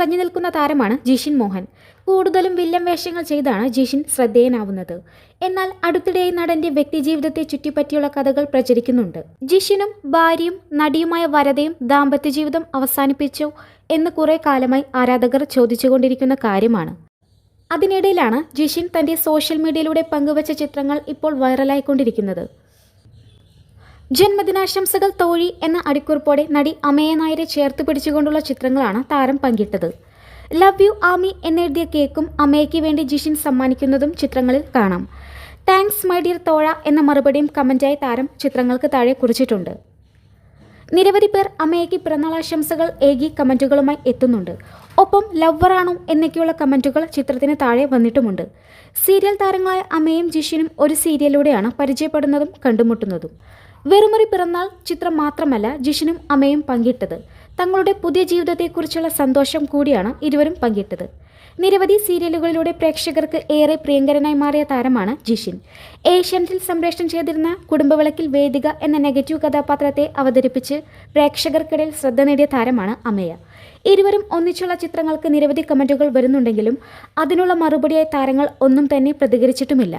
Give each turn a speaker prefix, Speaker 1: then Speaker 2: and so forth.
Speaker 1: നിറഞ്ഞു നിൽക്കുന്ന താരമാണ് ജിഷിൻ മോഹൻ. കൂടുതലും വില്ലൻ വേഷങ്ങൾ ചെയ്താണ് ജിഷിൻ ശ്രദ്ധേയനാവുന്നത്. എന്നാൽ അടുത്തിടെ നടന്റെ വ്യക്തിജീവിതത്തെ ചുറ്റിപ്പറ്റിയുള്ള കഥകൾ പ്രചരിക്കുന്നുണ്ട്. ജിഷിനും ഭാര്യയും നടിയുമായ വരതയും ദാമ്പത്യ ജീവിതം അവസാനിപ്പിച്ചു എന്ന് കുറെ കാലമായി ആരാധകർ ചോദിച്ചുകൊണ്ടിരിക്കുന്ന കാര്യമാണ്. അതിനിടയിലാണ് ജിഷിൻ തന്റെ സോഷ്യൽ മീഡിയയിലൂടെ പങ്കുവച്ച ചിത്രങ്ങൾ ഇപ്പോൾ വൈറലായിക്കൊണ്ടിരിക്കുന്നത്. ജന്മദിനാശംസകൾ തോഴി എന്ന അടിക്കുറിപ്പോടെ നടി അമയ നായരെ ചേർത്ത് പിടിച്ചുകൊണ്ടുള്ള ചിത്രങ്ങളാണ് താരം പങ്കിട്ടത്. ലവ് യു ആമി എന്നെഴുതിയ കേക്കും അമയയ്ക്ക് വേണ്ടി ജിഷിൻ സമ്മാനിക്കുന്നതും ചിത്രങ്ങളിൽ കാണാം. താങ്ക്സ് മൈ ഡിയർ തോഴ എന്ന മറുപടിയും കമന്റായി താരം ചിത്രങ്ങൾക്ക് താഴെ കുറിച്ചിട്ടുണ്ട്. നിരവധി പേർ അമ്മയ്ക്ക് പിറന്നാളാശംസകൾ ഏകി കമന്റുകളുമായി എത്തുന്നുണ്ട്. ഒപ്പം ലവറാണോ എന്നൊക്കെയുള്ള കമന്റുകൾ ചിത്രത്തിന് താഴെ വന്നിട്ടുമുണ്ട്. സീരിയൽ താരങ്ങളായ അമ്മയും ജിഷിനും ഒരു സീരിയലിലൂടെയാണ് പരിചയപ്പെടുന്നതും കണ്ടുമുട്ടുന്നതും. വെറുമൊരു പിറന്നാൾ ചിത്രം മാത്രമല്ല ജിഷിനും അമ്മയും പങ്കിട്ടത്. തങ്ങളുടെ പുതിയ ജീവിതത്തെക്കുറിച്ചുള്ള സന്തോഷം കൂടിയാണ് ഇരുവരും പങ്കിട്ടത്. നിരവധി സീരിയലുകളിലൂടെ പ്രേക്ഷകർക്ക് ഏറെ പ്രിയങ്കരനായി മാറിയ താരമാണ് ജിഷിൻ. ഏഷ്യാനെറ്റിൽ സംപ്രേഷണം ചെയ്തിരുന്ന കുടുംബവിളക്കിൽ വേദിക എന്ന നെഗറ്റീവ് കഥാപാത്രത്തെ അവതരിപ്പിച്ച് പ്രേക്ഷകർക്കിടയിൽ ശ്രദ്ധ നേടിയ താരമാണ് അമയ ഇരുവരും ഒന്നിച്ചുള്ള ചിത്രങ്ങൾക്ക് നിരവധി കമന്റുകൾ വരുന്നുണ്ടെങ്കിലും അതിനുള്ള മറുപടിയായി താരങ്ങൾ ഒന്നും തന്നെ പ്രതികരിച്ചിട്ടുമില്ല.